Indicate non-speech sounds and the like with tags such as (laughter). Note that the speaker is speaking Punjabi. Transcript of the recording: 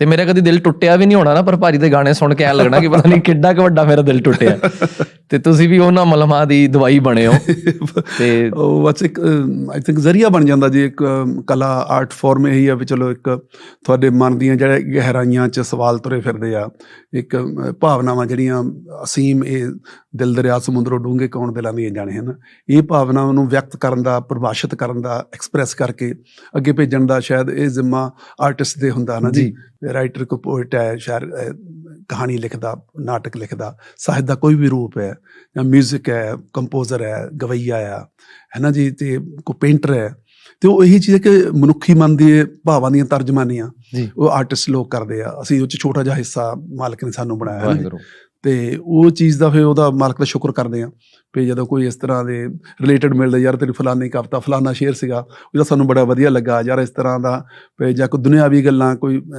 ਤੇ ਮੇਰਾ ਕਦੀ ਦਿਲ ਟੁੱਟਿਆ ਵੀ ਨਹੀਂ ਹੋਣਾ ਨਾ ਪਰ ਭਾਜੀ ਦੇ ਗਾਣੇ ਸੁਣ ਕੇ, ਐ ਲੱਗਣਾ ਕਿ ਪਤਾ ਨਹੀਂ ਕਿੱਡਾ ਕੁ ਵੱਡਾ ਮੇਰਾ ਦਿਲ ਟੁੱਟਿਆ। ਤੇ ਤੁਸੀਂ ਵੀ ਉਹਨਾਂ ਮਲਮਾਂ ਦੀ ਦਵਾਈ ਬਣੇ ਹੋ। (laughs) ਤੇ ਉਹ ਬਸ ਇੱਕ ਆਈ ਥਿੰਕ ਜ਼ਰੀਆ ਬਣ ਜਾਂਦਾ ਜੀ ਇੱਕ ਕਲਾ ਆਰਟ ਫਾਰਮ ਇਹੀ ਆ ਵੀ ਚਲੋ ਇੱਕ ਤੁਹਾਡੇ ਮਨ ਦੀਆਂ ਜਿਹੜੇ ਗਹਿਰਾਈਆਂ 'ਚ ਸਵਾਲ ਤੁਰੇ ਫਿਰਦੇ ਆ ਇੱਕ ਭਾਵਨਾਵਾਂ ਜਿਹੜੀਆਂ ਅਸੀਮ ਇਹ ਦਿਲ ਦਰਿਆ ਸਮੁੰਦਰੋਂ ਡੂੰਘੇ ਕੌਣ ਦਿਲਾਂ ਦੀਆਂ ਜਾਣੇ ਹਨ। ਇਹ ਭਾਵਨਾਵਾਂ ਨੂੰ ਵਿਅਕਤ ਕਰਨ ਦਾ ਪਰਿਭਾਸ਼ਿਤ ਕਰਨ ਦਾ ਐਕਸਪ੍ਰੈਸ ਕਰਕੇ ਅੱਗੇ ਭੇਜਣ ਦਾ ਸ਼ਾਇਦ ਇਹ ਜ਼ਿੰਮਾ ਆਰਟਿਸਟ ਦੇ ਹੁੰਦਾ ਨਾ ਜੀ। ਰਾਈਟਰ ਕੋ ਪੋਇਟ ਹੈ ਸ਼ਾਇਰ ਕਹਾਣੀ ਲਿਖਦਾ ਨਾਟਕ ਲਿਖਦਾ ਸਾਹਿਤ ਦਾ ਕੋਈ ਵੀ ਰੂਪ ਹੈ ਜਾਂ 뮤직 ਹੈ ਕੰਪੋਜ਼ਰ ਹੈ ਗਵਈਆ ਆ ਹੈ ਨਾ ਜੀ ਤੇ ਕੋ ਪੇਂਟਰ ਹੈ ਤੇ ਉਹ ਇਹੀ ਚੀਜ਼ ਹੈ ਕਿ ਮਨੁੱਖੀ ਮਨ ਦੀ ਭਾਵਾਂ ਦੀਆਂ ਤਰਜਮਾਨੀਆਂ ਉਹ ਆਰਟਿਸਟ ਲੋਕ ਕਰਦੇ ਆ। ਅਸੀਂ ਉਹ ਚ ਛੋਟਾ ਜਿਹਾ ਹਿੱਸਾ ਮਾਲਕ ਨੇ ਸਾਨੂੰ ਬਣਾਇਆ ਹੈ ਤੇ ਉਹ ਚੀਜ਼ ਦਾ ਫਿਰ ਉਹਦਾ ਮਾਲਕ ਦਾ ਸ਼ੁਕਰ ਕਰਦੇ ਆ ਵੀ ਜਦੋਂ ਕੋਈ ਇਸ ਤਰ੍ਹਾਂ ਦੇ ਰਿਲੇਟਡ ਮਿਲਦਾ ਯਾਰ ਤੇਰੀ ਫਲਾਨੀ ਕਵਿਤਾ ਫਲਾਨਾ ਸ਼ੇਰ ਸੀਗਾ ਉਹਦਾ ਸਾਨੂੰ ਬੜਾ ਵਧੀਆ ਲੱਗਾ ਯਾਰ ਇਸ ਤਰ੍ਹਾਂ ਦਾ ਵੀ ਜਾਂ ਕੋਈ ਦੁਨਿਆਵੀ ਗੱਲਾਂ ਕੋਈ